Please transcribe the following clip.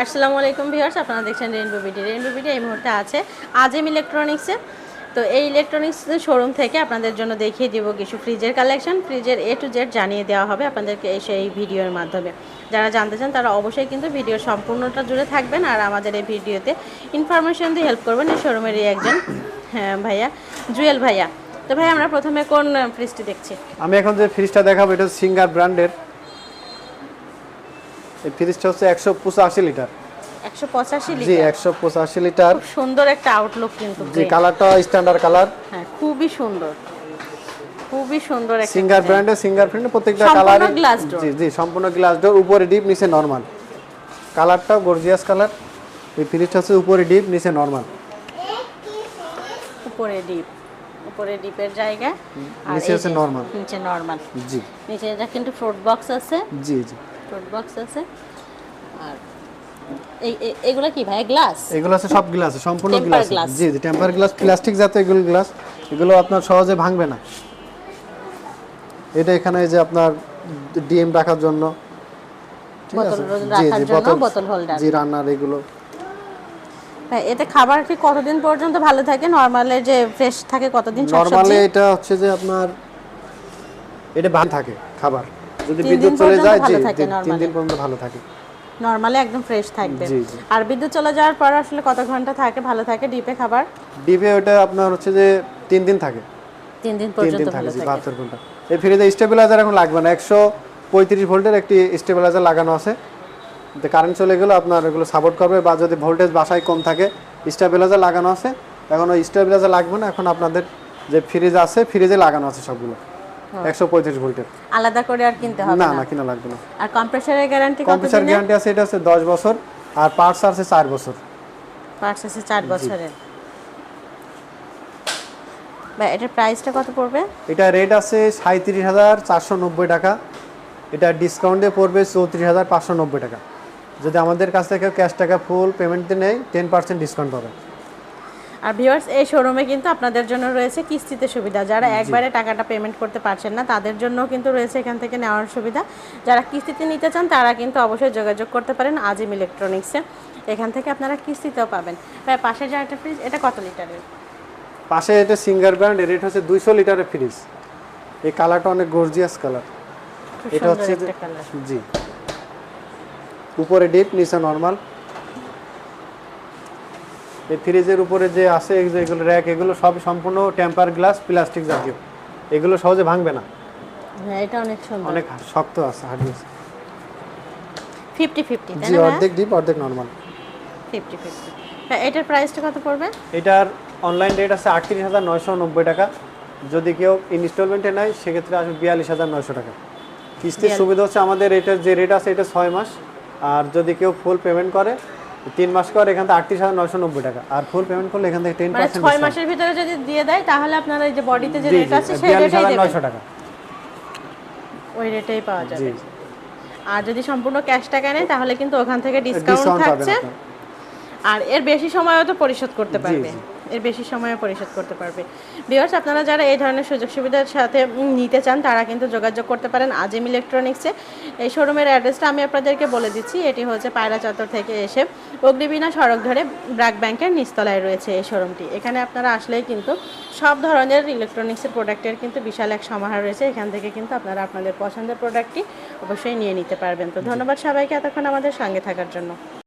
আসসালামু আলাইকুম ভিউয়ার্স, আপনারা দেখছেন রেইনবো বিডি রেইনবো বিডি এই মুহূর্তে আছে আজিম ইলেকট্রনিক্সে তো এই ইলেকট্রনিক্স শোরুম থেকে আপনাদের জন্য দেখিয়ে দিব কিছু ফ্রিজের কালেকশন ফ্রিজের এ টু জেড জানিয়ে দেওয়া হবে আপনাদেরকে সেই ভিডিওর মাধ্যমে। যারা জানতে চান, তারা অবশ্যই কিন্তু ভিডিও সম্পূর্ণটা জুড়ে থাকবেন আর আমাদের এই ভিডিওতে ইনফরমেশন দিয়ে হেল্প করবেন এই শোরুমেরই একজন হ্যাঁ ভাইয়া, জুয়েল ভাইয়া। তো ভাই, আমরা প্রথমে কোন ফ্রিজটি দেখছি? আমি এখন যে ফ্রিজটা দেখাবো, এটা সিঙ্গার ব্র্যান্ডের এই ফ্রিজটা হচ্ছে একশো পঁচাশি লিটার। একশো পঁচাশি জি লিটার? একশো পঁচাশি লিটার। খুব সুন্দর একটা আউটলুক কিন্তু জি কালারটা স্ট্যান্ডার্ড কালার হ্যাঁ খুবই সুন্দর। খুবই সুন্দর একটা সিঙ্গার। ব্র্যান্ডের সিঙ্গার প্রিন্টের প্রত্যেকটা কালার। জি জি সম্পূর্ণ গ্লাস ডোর উপরে ডিপ নিচে নরমাল কালারটাও গর্জিয়াস কালার এই ফ্রিজটা হচ্ছে উপরে ডিপ নিচে নরমাল উপরে ডিপ উপরে ডিপের জায়গা আর নিচে হচ্ছে যে নিচে নরমাল জি। নিচে এটা কিন্তু ফ্রুট বক্স আছে। জি জি। ফ্রুট বক্স আছে। আর এই এগুলো কি ভাই গ্লাস এগুলো আছে সব গ্লাস সম্পূর্ণ গ্লাস জি জি টেম্পার গ্লাস প্লাস্টিক জাতীয় এগুলো গ্লাস এগুলো আপনার সহজে ভাঙবে না। এটা এখানে এই যে আপনার ডিএম রাখার জন্য। ঠিক বোতল আছে? রাখার জন্য বোতল হোল্ডার জি রান্নার এগুলো। এতে খাবার কি কতদিন পর্যন্ত ভালো থাকে? নরমালে যে ফ্রেশ থাকে কতদিন? নরমালি এটা হচ্ছে যে আপনার এটা ভালো থাকে খাবার। যদি বিদ্যুৎ চলে যায় জি তিন- দিন পর্যন্ত ভালো থাকে। নরমালে একদম ফ্রেশ থাকবে। জি। আর বিদ্যুৎ চলে যাওয়ার পর আসলে কত ঘণ্টা থাকে? ভালো থাকে ডিপে খাবার? ডিপে ওটা আপনার হচ্ছে যে তিন দিন থাকে। তিন দিন পর্যন্ত ভালো থাকে বাহাত্তর ঘণ্টা। এই ফ্রিজে স্টেবিলাইজার এখন লাগবে না। একশো পঁয়ত্রিশ ভোল্টের একটি স্টেবিলাইজার লাগানো আছে। কারেন্ট চলে গেলে আপনার এগুলো সাপোর্ট করবে বা যদি ভোল্টেজ বাসায় কম থাকে স্টেবিলাইজার লাগানো আছে। এখন ওই স্টেবিলাইজার লাগবে না। এখন আপনাদের যে ফ্রিজ আছে ফ্রিজে লাগানো আছে সবগুলো। একশো পঁয়ত্রিশ ভোল্টের। আলাদা করে আর কিনতে হবে না না? কিনা লাগবে না। আর কম্প্রেসারের গ্যারান্টি কত কম্পিউটার দিনের গ্যারান্টি আছে এটা হচ্ছে দশ বছর আর পার্টস আছে চার বছর। পার্টস আছে চার বছরের। বা এটার প্রাইসটা কত পড়বে? এটা রেট আছে সাঁত্রিশ হাজার চারশো নব্বই টাকা। এটা ডিসকাউন্টে পড়বে চৌত্রিশ হাজার পাঁচশো নব্বই টাকা। যদি আমাদের কাছ থেকে ক্যাশ টাকা ফুল পেমেন্টে নেই টেন পার্সেন্ট ডিসকাউন্ট পাবে আর ভিউয়ার্স এই শোরুমে কিন্তু আপনাদের জন্য রয়েছে কিস্তিতে সুবিধা। যারা একবারে টাকাটা পেমেন্ট করতে পারছেন না তাদের জন্য কিন্তু রয়েছে এখান থেকে নেওয়ার সুবিধা। যারা কিস্তিতে নিতে চান তারা কিন্তু অবশ্যই যোগাযোগ করতে পারেন আজিম ইলেকট্রনিক্সে এখান থেকে আপনারা কিস্তিতেও পাবেন। প্রায় পাশে যে একটা ফ্রিজ এটা কত লিটারের পাশে এটা সিঙ্গার ব্র্যান্ড রেট হচ্ছে দুইশো লিটারের ফ্রিজ এই কালারটা অনেক গর্জিয়াস কালার এটা হচ্ছে জি। উপরে ডিপ নিচে নর্মাল এই ফ্রিজের উপরে যে আছে এগুলো র্যাক এগুলো সব সম্পূর্ণ টেম্পার গ্লাস প্লাস্টিক জাতীয়। এগুলো সহজে ভাঙবে না। হ্যাঁ এটা অনেক সুন্দর। অনেক শক্ত আছে হার্ড ফিফটি ফিফটি তাই জি না অর্ধেক ডিপ অর্ধেক নর্মাল ফিফটি ফিফটি এটার প্রাইসটা কত পড়বে? এটার অনলাইন রেট আছে আটত্রিশ হাজার নয়শো নব্বই টাকা। যদি কেউ ইনস্টলমেন্টে নেয় সেক্ষেত্রে আসবে বিয়াল্লিশ হাজার নয়শো টাকা। কিস্তির সুবিধা হচ্ছে আমাদের এটার যে রেট আছে এটা ছয় মাস। আর যদি কেউ ফুল পেমেন্ট করে তিন মাস করে এখান থেকে আটত্রিশ হাজার নয়শো নব্বই টাকা। আর ফুল পেমেন্ট করলে এখান থেকে টেন মানে পার্সেন্ট ছয় মাসের ভিতরে যদি দিয়ে দেয় তাহলে আপনারা এই যে বডিতে যে রেট আছে সেই রেটেই দেবেন। নয়শো টাকা। ওই রেটেই পাওয়া যাবে। আর যদি সম্পূর্ণ ক্যাশ টাকা নেয় তাহলে কিন্তু ওখান থেকে ডিসকাউন্ট থাকছে। আর এর বেশি সময়ও তো পরিশোধ করতে পারবে। এর বেশি সময়ে পরিশোধ করতে পারবে। বিয়ার্স আপনারা যারা এই ধরনের সুযোগ সুবিধার সাথে নিতে চান তারা কিন্তু যোগাযোগ করতে পারেন আজিম ইলেকট্রনিক্সে এই শোরুমের অ্যাড্রেসটা আমি আপনাদেরকে বলে দিচ্ছি। এটি হচ্ছে পায়রা চত্বর থেকে এসে অগ্নিবীণা সড়ক ধরে ব্র্যাক ব্যাংকের নিচতলায় রয়েছে এই শোরুমটি এখানে আপনারা আসলেই কিন্তু সব ধরনের ইলেকট্রনিক্সের প্রোডাক্টের কিন্তু বিশাল এক সমাহার রয়েছে। এখান থেকে কিন্তু আপনারা আপনাদের পছন্দের প্রোডাক্টটি অবশ্যই নিয়ে নিতে পারবেন। তো ধন্যবাদ সবাইকে এতক্ষণ আমাদের সঙ্গে থাকার জন্য।